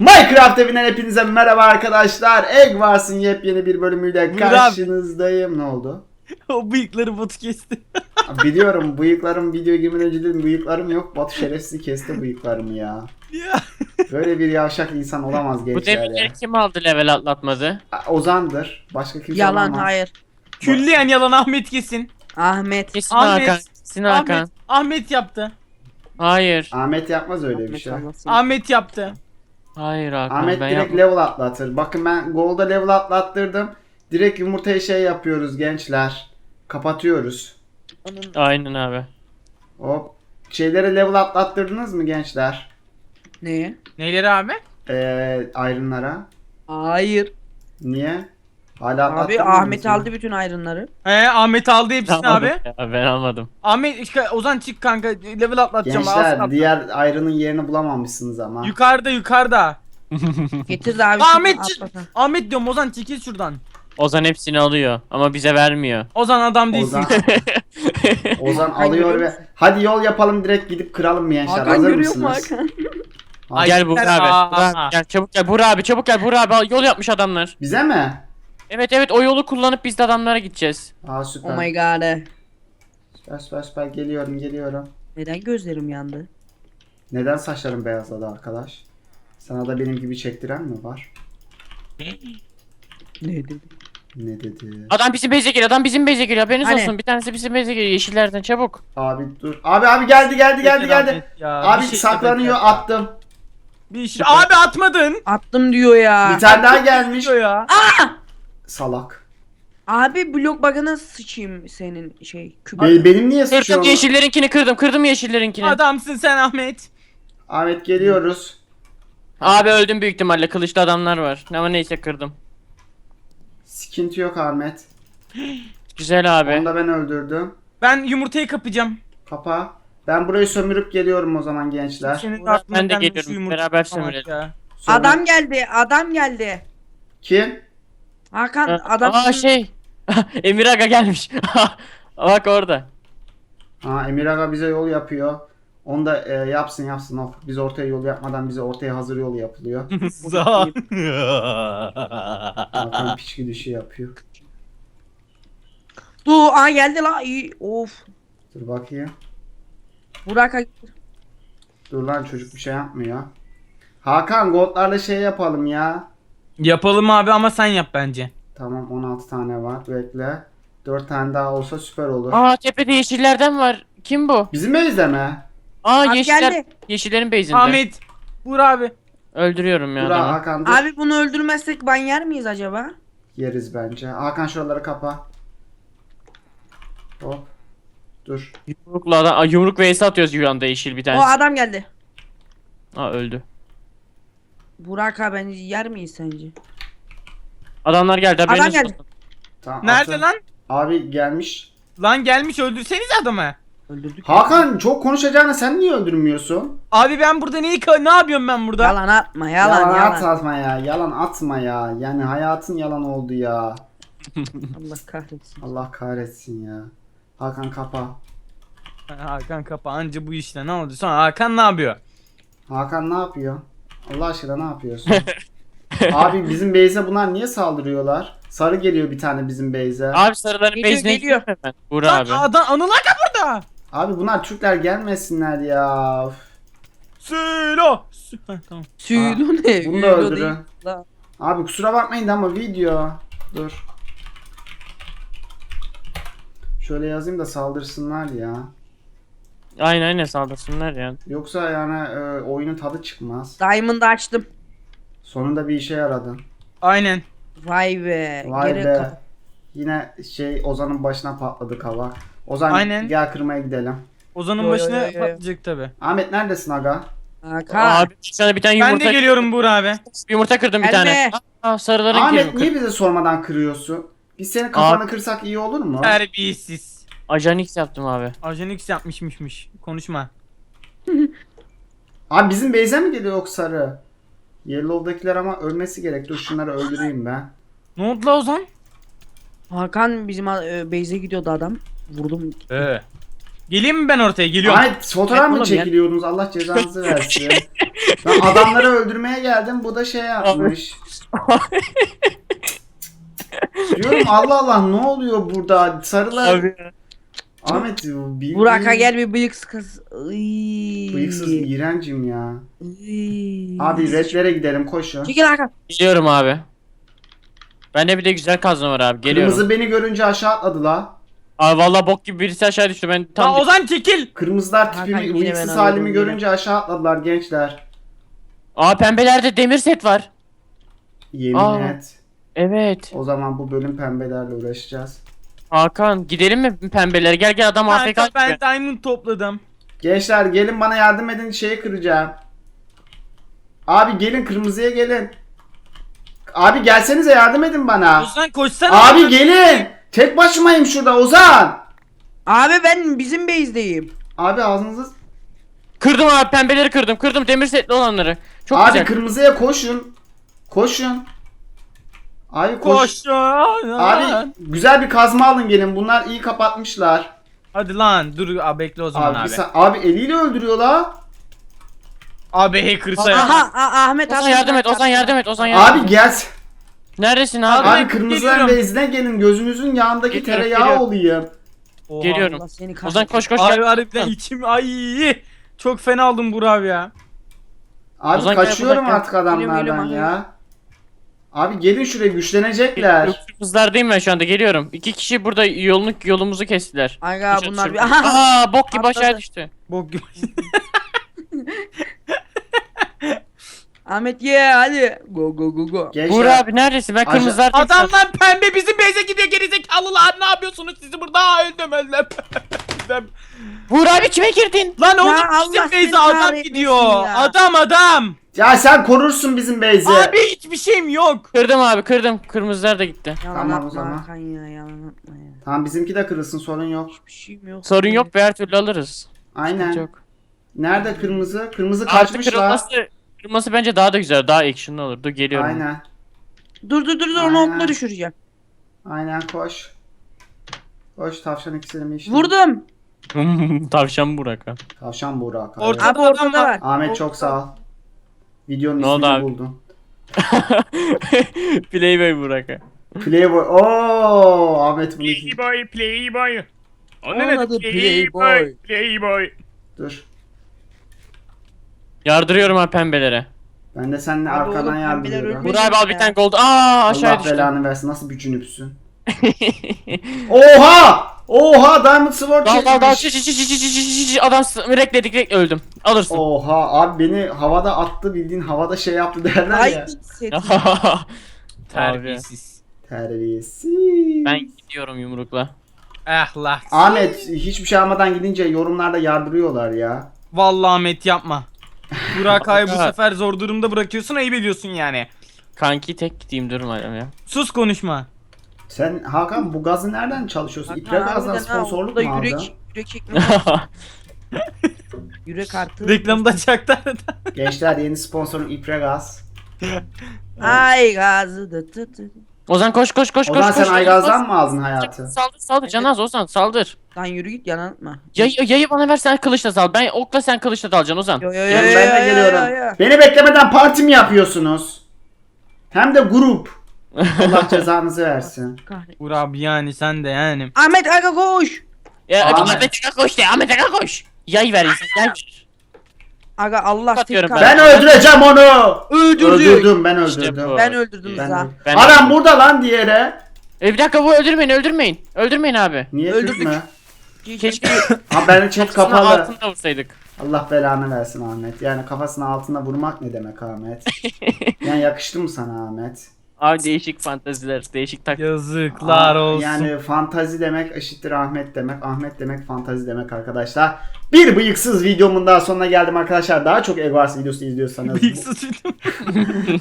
Minecraft evinden hepinize merhaba arkadaşlar. Egg Vars'ın yepyeni bir bölümüyle karşınızdayım. Ne oldu? o bıyıkları botu kesti. Biliyorum bıyıklarım video girmeden önce dedim bıyıklarım yok. Batu şerefsiz kesti bıyıklarımı ya. ya. Böyle bir yavşak insan olamaz Bu gençler ya. demirleri kim aldı level atlatmadı? A- Ozan'dır. Başka kimse Yalan olamaz. hayır. Külliyen yalan Ahmet kesin. Ahmet. Kesin Ahmet. Hakan. Kesin Hakan. Ahmet, Ahmet yaptı. Hayır. Ahmet yapmaz öyle bir şey. Ahmet yaptı. Hayır Hakan Ahmet ben direkt yapmadım. level atlatır. Bakın ben Gold'a level atlattırdım. Direkt yumurtaya şey yapıyoruz gençler. Kapatıyoruz. Aynen abi. Hop. Şeylere level atlattırdınız mı gençler? Neye? Neyleri abi? Ee, Iron'lara. Hayır. Niye? Hala Abi atlattırmadınız Ahmet mı? aldı bütün ayrınları. He Ahmet aldı hepsini Almadım abi. ya, ben almadım. Ahmet işte, Ozan çık kanka level atlatacağım. Gençler Aslan. diğer Iron'ın yerini bulamamışsınız ama. Yukarıda yukarıda. Getir de abi. Ahmet. Ahmet diyorum Ozan çekil şuradan. Ozan hepsini alıyor ama bize vermiyor. Ozan adam değilsin. Ozan, Ozan alıyor ve hadi yol yapalım direkt gidip kıralım mı gençler? Hakan Hazır görüyor mu mısınız? Hakan? Ay, gel Buğra abi. Aa. Abi, Gel çabuk gel Buğra abi çabuk gel Buğra abi yol yapmış adamlar. Bize mi? Evet evet o yolu kullanıp biz de adamlara gideceğiz. Aa süper. Oh my god. Süper süper süper geliyorum geliyorum. Neden gözlerim yandı? Neden saçlarım beyazladı arkadaş? Sana da benim gibi çektiren mi var? Ne dedi? Ne dedi? Adam bizim base'e geliyor adam bizim base'e geliyor haberiniz Hani? olsun. Bir tanesi bizim base'e geliyor yeşillerden çabuk. Abi dur. Abi abi geldi geldi geldi geldi. Ya, Abi bir şey saklanıyor yapacak ya. attım. Bir şey. Abi atmadın. Attım diyor ya. Bir tane daha gelmiş. Diyor ya. Salak. Abi blok bug'ına sıçayım senin şey. Be- benim niye Kırdım yeşillerinkini kırdım kırdım yeşillerinkini. Adamsın sen Ahmet. Ahmet geliyoruz. Abi öldüm büyük ihtimalle kılıçlı adamlar var. Ama neyse kırdım. Sıkıntı yok Ahmet. Güzel abi. Onu da ben öldürdüm. Ben yumurtayı kapacağım. Kapa. Ben burayı sömürüp geliyorum o zaman gençler. Senin aklına ben de gelmiş geliyorum. yumurta Beraber kapamak sömürelim. ya. Sömür- Adam geldi. Adam geldi. Kim? Hakan Ha, adam. Aa şey. Emir Aga gelmiş. Bak orada. Ha Emir Aga bize yol yapıyor. Onu da e, yapsın yapsın. Of. Biz ortaya yol yapmadan bize ortaya hazır yol yapılıyor. Zan. Hakan piçki düşü yapıyor. Dur aa geldi la. İyi. Of. Dur bakayım. Burak Dur lan çocuk bir şey yapmıyor. Hakan goldlarla şey yapalım ya. Yapalım abi ama sen yap bence. Tamam 16 tane var. Bekle. 4 tane daha olsa süper olur. Aa tepede yeşillerden var. Kim bu? Bizim evde mi? Aa Abi yeşiller. geldi. Yeşillerin base'inde. Ahmet. Vur abi. Öldürüyorum ya Dur adamı. Hakan dur. Abi bunu öldürmezsek ban yer miyiz acaba? Yeriz bence. Hakan şuraları kapa. Hop. Dur. Yumrukla adam. Aa, yumruk vs atıyoruz şu anda yeşil bir O tanesi. adam geldi. Aa öldü. Burak abi bence yer miyiz sence? Adamlar geldi haberiniz Adam geldi. olsun. Tamam, Nerede atın. lan? Abi gelmiş. Lan gelmiş öldürseniz adamı. Öldürdük. Hakan çok konuşacağını sen niye öldürmüyorsun? Abi ben burada neyi ka- ne yapıyorum ben burada? Yalan atma yalan yalan. at atma ya. Yalan atma ya. Yani hayatın yalan oldu ya. Allah kahretsin. Allah kahretsin ya. Hakan kapa. Hakan kapa anca bu işte ne oldu? Sonra Hakan ne yapıyor? Hakan ne yapıyor? Allah aşkına ne yapıyorsun? Abi bizim base'e bunlar niye saldırıyorlar? Sarı geliyor bir tane bizim base'e. Abi sarıların Geliyor, base'ine geliyor. hemen. Buğra Lan abi. adam Anıl Aga burada. Abi bunlar Türkler gelmesinler ya. Üf. Sülo. Tamam. Tüylü ne? Bunu da öldürün. değil. La. Abi kusura bakmayın da ama video. Dur. Şöyle yazayım da saldırsınlar ya. Aynen aynen saldırsınlar ya. Yoksa yani e, oyunun tadı çıkmaz. Diamond'ı açtım. Sonunda bir işe yaradın. Aynen. Vay be. Vay be. Yine şey Ozan'ın başına patladı kava. Ozan Aynen. gel kırmaya gidelim. Ozan'ın Yo, yo, başına yo, yo, yo. patlayacak tabi. Ahmet neredesin aga? Hakan. Abi sana bir tane Ben yumurta de geliyorum Buğra abi. yumurta kırdım bir Gelme. tane. Aa sarıların Ahmet niye bize sormadan kırıyorsun? Biz senin kafanı kırsak iyi olur mu? Terbiyesiz. Ajan X yaptım abi. Ajan X yapmışmışmış. Konuşma. Abi bizim base'e mi geliyor yoksa sarı? Yellow'dakiler ama ölmesi gerek. Dur şunları öldüreyim ben. Ne oldu la Ozan? Hakan bizim e, base'e gidiyordu adam. Vurdum. Ee. Geleyim mi ben ortaya? Geliyorum. Ay fotoğraf mı çekiliyordunuz? Allah cezanızı versin. ben adamları öldürmeye geldim. Bu da şey yapmış. Diyorum Allah Allah ne oluyor burada? Sarılar. Abi. Ahmet bir Burak'a gel bir bıyıksız kız. Iy. Bıyıksız iğrencim ya. Iy. Abi redlere gidelim koşun. Çekil Hakan. Geliyorum abi. Bende bir de güzel kazma var abi. Geliyorum. Kırmızı beni görünce aşağı atladı la. Abi valla bok gibi birisi aşağı düştü. Ben tam La Ozan çekil. Kırmızılar Hakan tipimi, yine bıyıksız halimi aldım görünce aşağı atladılar gençler. Aa pembelerde demir set var. Yemin Aa. et. Evet. O zaman bu bölüm pembelerle uğraşacağız. Hakan gidelim mi pembelere? Gel gel adam AFK Kanka ben diamond topladım. Gençler gelin bana yardım edin şeyi kıracağım. Abi gelin kırmızıya gelin. Abi gelsenize yardım edin bana. Ozan koşsana. Abi gelin. Tek başımayım şurada Ozan. Abi ben bizim base'deyim. Abi ağzınızı... Kırdım abi pembeleri kırdım. Kırdım demir setli olanları. Çok Abi güzel. kırmızıya koşun. Koşun. Abi koş. Koş. Abi güzel bir kazma alın gelin. Bunlar iyi kapatmışlar. Hadi lan dur abi bekle o zaman Abi, abi. sa- abi eliyle öldürüyor la. Abi hacker'sa ya. Aha a- Ahmet Ozan abi. yardım et, Ozan yardım et, Ozan yardım Abi et. gel. Neredesin abi? Abi, Abi kırmızıların geliyorum. bezine gelin. Gözünüzün yağındaki Geliyorum, tereyağı geliyorum. olayım. Oha. Geliyorum. Allah seni kahretsin. Koş koş Abi gel. harbiden içim ay çok fena oldum Burak abi ya. Abi Ozan gel, kaçıyorum Ozan gel. artık adamlardan Geliyorum, geliyorum, ya. Abi gelin şuraya güçlenecekler. Kırmızılardayım ben şu anda geliyorum. İki kişi burada yolunu yolumuzu kestiler. Aga bunlar bir... Aha. Aa bok gibi aşağı Atladı. düştü. Bok gibi. Ahmet ye hadi. Go go go go. Gençler. Buğra abi neredesin? Ben Aşağı- kırmızılardayım. Adamlar pembe bizim base'e gidiyor gerizekalılar ne yapıyorsunuz sizi burada Aa, öldüm öldüm. Buğra abi kime girdin? Lan oğlum Allah bizim seni base'e adam kahretmesin gidiyor. ya. Adam adam. Ya sen korursun bizim Beyzi. Abi hiçbir şeyim yok. Kırdım abi kırdım. Kırmızılar da gitti. Yalan Tamam o atma zaman. Hakan ya yalan atma ya. Tamam bizimki de kırılsın sorun yok. Hiçbir şeyim yok. Sorun yok be her türlü alırız. Aynen. Çok. Nerede kırmızı? Kırmızı Artık kaçmışlar. kırılması, kırılması bence daha da güzel. Daha action'lı olur. Dur geliyorum. Aynen. Dur dur dur dur onu Aynen. okla düşüreceğim. Aynen koş. Koş tavşan ikisini işte. Vurdum. Tavşan Burak ha. Tavşan Burak. abi. Orta- Abi ortada var. Ahmet çok sağ ol. Videonun Ne oldu ismini abi? buldun. Playboy Burak ha. Playboy. Oo Ahmet bunu Playboy playboy. O Onun ne dedi? adı Playboy Playboy. playboy. dur. Yardırıyorum abi pembelere. Ben de seninle Abi arkadan oğlum, yardım pembeler ediyorum. ölmüş. Abi al bir tane gold. Aa aşağıya Allah belanı versin. Nasıl bir cünüpsün? Oha! Oha Diamond Sword Dal dal dal çi çi çi çi çi çi çi çi adam rekledik rek öldüm. Alırsın. Oha abi beni havada attı bildiğin havada şey yaptı derler Ay ya. set. Terbiyesiz. Terbiyesiz. ben gidiyorum yumrukla. Eh lah. Ahmet hiçbir şey almadan gidince yorumlarda yardırıyorlar ya. Vallahi Ahmet yapma. Burak abi bu sefer zor durumda bırakıyorsun ayıp ediyorsun yani. Kanki tek gideyim durma ya. Sus konuşma. Sen Hakan bu gazı nereden çalışıyorsun? İpre gazdan sponsorluk mu aldın? yürek, yürek ekmek. yürek artı. Reklamda çaktar. Gençler yeni sponsorun İpre gaz. Ay gazı da tı. Ozan koş koş koş O koş zaman koş. sen Aygaz'dan mı aldın hayatı? Saldır saldır Canaz Ozan saldır. Lan yürü git yalan atma. Yayı, yayı bana ver sen kılıçla sal. Ben okla sen kılıçla dalacaksın Ozan. Yo yo yo Ben, yo ben de yo, geliyorum. yo, yo. Beni beklemeden parti mi yapıyorsunuz? Hem de grup. Allah cezanızı versin. Burak abi yani sen de yani. Ahmet aga koş. Ya Ahmet. Ahmet Aka koş de Ahmet Aka koş. Yay ver insan yay ver. Aga Allah tek Atıyorum ben. Öldüreceğim onu. Öldürdük. Öldürdüm ben İşte öldürdüm. bu. Ben öldürdüm Ben za. de- Ben- Adam burada lan diğeri. E bir dakika bu öldürmeyin öldürmeyin. Öldürmeyin abi. Niye Öldürdük. Mü? Keşke Ha benim chat kafasına kapalı. altında vursaydık. Allah belanı versin Ahmet. Yani kafasına altına vurmak ne demek Ahmet? yani yakıştı mı sana Ahmet? Abi değişik fantaziler, değişik tak. Yazıklar Aa, olsun. Yani fantazi demek eşittir Ahmet demek. Ahmet demek fantazi demek arkadaşlar. Bir bıyıksız videomun daha sonuna geldim arkadaşlar. Daha çok Eggwars videosu izliyorsanız Bıyıksız video.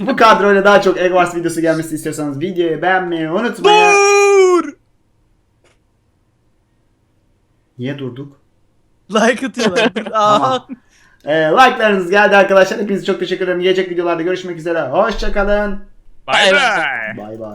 bu kadroyla daha çok Eggwars videosu gelmesi istiyorsanız videoyu beğenmeyi unutmayın. Dur! Niye durduk? Like atıyorlar. Tamam. Ee, like'larınız geldi arkadaşlar. Hepinize çok teşekkür ederim. Gelecek videolarda görüşmek üzere. Hoşçakalın. Bye bye. Bye bye.